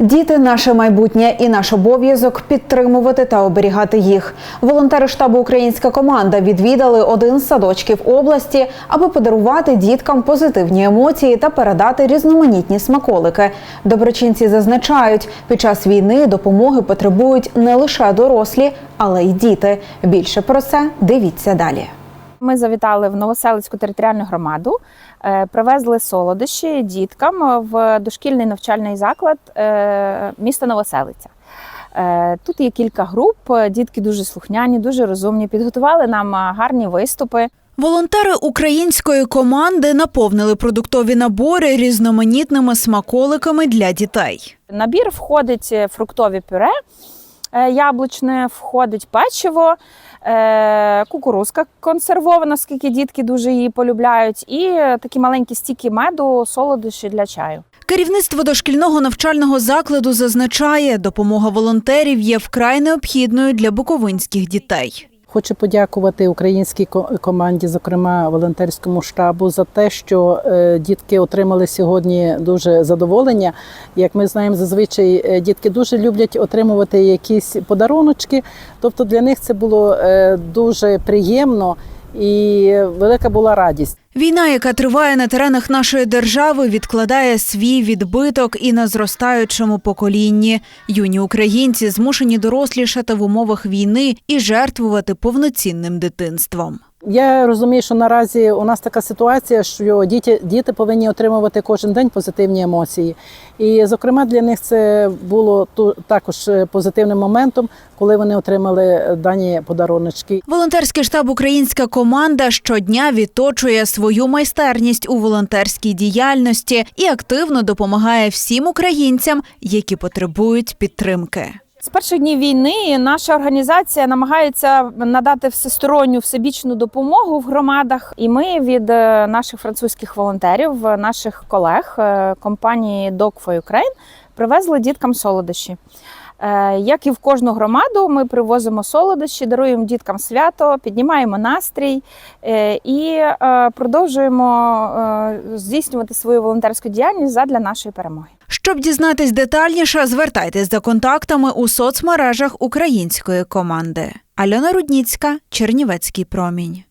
Діти наше майбутнє і наш обов'язок підтримувати та оберігати їх. Волонтери штабу Українська команда відвідали один з садочків області, аби подарувати діткам позитивні емоції та передати різноманітні смаколики. Доброчинці зазначають, під час війни допомоги потребують не лише дорослі, але й діти. Більше про це дивіться далі. Ми завітали в Новоселицьку територіальну громаду, е, привезли солодощі діткам в дошкільний навчальний заклад е, міста Новоселиця. Е, Тут є кілька груп, дітки дуже слухняні, дуже розумні. Підготували нам гарні виступи. Волонтери української команди наповнили продуктові набори різноманітними смаколиками для дітей. Набір входить фруктові пюре яблучне, входить печиво, е, кукурузка консервована, скільки дітки дуже її полюбляють, і е, такі маленькі стіки меду, солодощі для чаю. Керівництво дошкільного навчального закладу зазначає, допомога волонтерів є вкрай необхідною для буковинських дітей. Хочу подякувати українській команді, зокрема волонтерському штабу, за те, що е, дітки отримали сьогодні дуже задоволення. Як ми знаємо, зазвичай е, дітки дуже люблять отримувати якісь подаруночки. Тобто для них це було е, дуже приємно і велика була радість. Війна, яка триває на теренах нашої держави, відкладає свій відбиток і на зростаючому поколінні. Юні українці змушені дорослішати в умовах війни і жертвувати повноцінним дитинством. Я розумію, що наразі у нас така ситуація, що діти, діти повинні отримувати кожен день позитивні емоції. І, зокрема, для них це було також е, позитивним моментом, коли вони отримали е, дані подаруночки. Волонтерський штаб Українська команда щодня відточує свою майстерність у волонтерській діяльності і активно допомагає всім українцям, які потребують підтримки. З перших днів війни наша організація намагається надати всесторонню всебічну допомогу в громадах. І ми від е, наших французьких волонтерів, е, наших колег е, компанії Dog for Ukraine привезли діткам солодощі. Е, Як і в кожну громаду, ми привозимо солодощі, даруємо діткам свято, піднімаємо настрій е, і е, продовжуємо здійснювати свою волонтерську діяльність задля нашої перемоги. Щоб дізнатись детальніше, звертайтесь за контактами у соцмережах української команди. Альона Рудніцька, Чернівецький промінь.